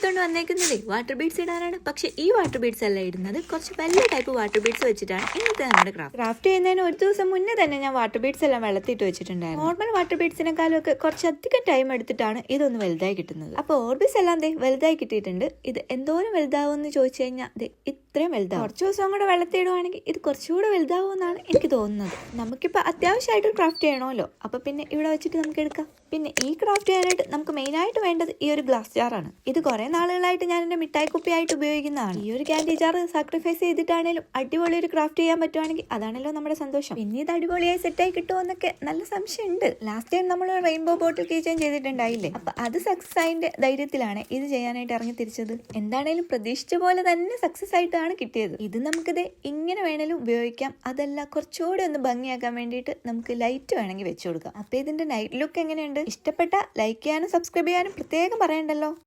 ভিতরে വന്നേക്കുന്നത് water beads ഇടാനാണ്. പക്ഷെ ഈ വാട്ടർ ബീഡ്സ് അല്ല ഇടുന്നത്. കുറച്ച് വലിയ ടൈപ്പ് വാട്ടർ ബീഡ്സ് വെച്ചിട്ടാണ് ഇന്നത്തെ നമ്മുടെ ക്രാഫ്റ്റ് ക്രാഫ്റ്റ് ചെയ്യുന്നതിന് ഒരു ദിവസം മുന്നേ തന്നെ ഞാൻ വാട്ടർ ബീഡ്സ് എല്ലാം വെള്ളത്തിട്ട് വെച്ചിട്ടുണ്ടായിരുന്നു. നോർമൽ വാട്ടർ ബീഡ്സിനെക്കാളും ഒക്കെ കുറച്ചധികം ടൈം എടുത്തിട്ടാണ് ഇതൊന്ന് വലുതായി കിട്ടുന്നത്. അപ്പോൾ ഓർബിസ് എല്ലാം ദേ വലുതായി കിട്ടിയിട്ടുണ്ട്. ഇത് എന്തോരം വലുതാവും എന്ന് ചോദിച്ചു കഴിഞ്ഞാൽ ദേ ഇത്രയും വലുതാവും. കുറച്ച് ദിവസം കൂടെ വെള്ളത്തിടുവാണെങ്കിൽ ഇത് കുറച്ചുകൂടെ വലുതാവും എന്നാണ് എനിക്ക് തോന്നുന്നത്. നമുക്കിപ്പോൾ അത്യാവശ്യമായിട്ട് ക്രാഫ്റ്റ് ചെയ്യണമല്ലോ. അപ്പോൾ പിന്നെ ഇവിടെ വെച്ചിട്ട് നമുക്ക് എടുക്കാം. പിന്നെ ഈ ക്രാഫ്റ്റ് ചെയ്യാനായിട്ട് നമുക്ക് മെയിനായിട്ട് വേണ്ടത് ഈ ഒരു ഗ്ലാസ് ജാറാണ് ഇത് കുറേ നാളുകളായിട്ട് ഞാൻ എന്റെ മിഠായി കുപ്പിയായിട്ട് ഉപയോഗിക്കുന്നതാണ്. ഈ ഒരു ക്യാൻഡി ജാർ സാക്രിഫൈസ് ചെയ്തിട്ടാണേലും അടിപൊളി ഒരു ക്രാഫ്റ്റ് ചെയ്യാൻ പറ്റുവാണെങ്കിൽ അതാണല്ലോ നമ്മുടെ സന്തോഷം. പിന്നെ ഇത് അടിപൊളിയായി സെറ്റായി കിട്ടുമെന്നൊക്കെ നല്ല സംശയമുണ്ട്. ലാസ്റ്റ് ടൈം നമ്മൾ റെയിൻബോ ബോട്ടിൽ കീച്ചൻ ചെയ്തിട്ടുണ്ടായില്ലേ? അപ്പൊ അത് സക്സസ് ആയിന്റെ ധൈര്യത്തിലാണ് ഇത് ചെയ്യാനായിട്ട് ഇറങ്ങി തിരിച്ചത്. എന്താണേലും പ്രതീക്ഷിച്ച പോലെ തന്നെ സക്സസ് ആയിട്ടാണ് കിട്ടിയത്. ഇത് നമുക്കിത് ഇങ്ങനെ വേണേലും ഉപയോഗിക്കാം. അതല്ല കുറച്ചുകൂടി ഒന്ന് ഭംഗിയാക്കാൻ വേണ്ടിയിട്ട് നമുക്ക് ലൈറ്റ് വേണമെങ്കിൽ വെച്ചു കൊടുക്കാം. അപ്പൊ ഇതിന്റെ നൈറ്റ് ലുക്ക് എങ്ങനെയുണ്ട്? ഇഷ്ടപ്പെട്ട ലൈക്ക് ചെയ്യാനും സബ്സ്ക്രൈബ് ചെയ്യാനും പ്രത്യേകം പറയണ്ടല്ലോ.